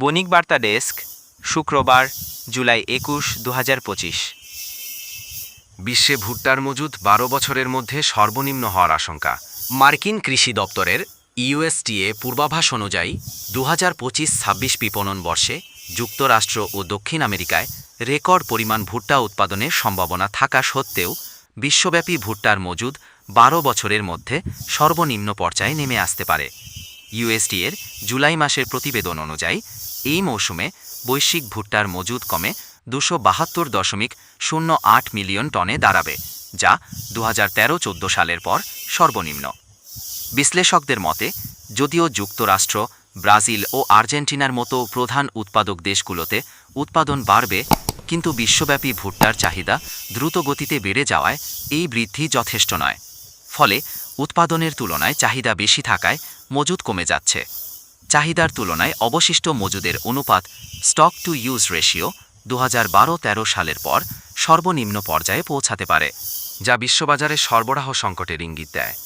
বণিক বার্তা ডেস্ক শুক্রবার জুলাই একুশ দু বিশ্বে ভুট্টার মজুদ বারো বছরের মধ্যে সর্বনিম্ন হওয়ার আশঙ্কা। মার্কিন কৃষি দপ্তরের ইউএসটিএ পূর্বাভাস অনুযায়ী দু হাজার পঁচিশ ছাব্বিশ বিপণন বর্ষে যুক্তরাষ্ট্র ও দক্ষিণ আমেরিকায় রেকর্ড পরিমাণ ভুট্টা উৎপাদনের সম্ভাবনা থাকা সত্ত্বেও বিশ্বব্যাপী ভুট্টার মজুদ বারো বছরের মধ্যে সর্বনিম্ন পর্যায়ে নেমে আসতে পারে। ইউএসডিএর জুলাই মাসের প্রতিবেদন অনুযায়ী এই মৌসুমে বৈশ্বিক ভুট্টার মজুদ কমে দুশো বাহাত্তর দশমিক শূন্য আট মিলিয়ন টনে দাঁড়াবে, যা দু হাজার তেরো চোদ্দ সালের পর সর্বনিম্ন। বিশ্লেষকদের মতে, যদিও যুক্তরাষ্ট্র, ব্রাজিল ও আর্জেন্টিনার মতো প্রধান উৎপাদক দেশগুলোতে উৎপাদন বাড়বে, কিন্তু বিশ্বব্যাপী ভুট্টার চাহিদা দ্রুত গতিতে বেড়ে যাওয়ায় এই বৃদ্ধি যথেষ্ট নয়। ফলে উৎপাদনের তুলনায় চাহিদা বেশি থাকায় মজুদ কমে যাচ্ছে। চাহিদার তুলনায় অবশিষ্ট মজুদের অনুপাত স্টক টু ইউজ রেশিও দু হাজার সালের পর সর্বনিম্ন পর্যায়ে পৌঁছাতে পারে, যা বিশ্ববাজারে সরবরাহ সংকটের ইঙ্গিত দেয়।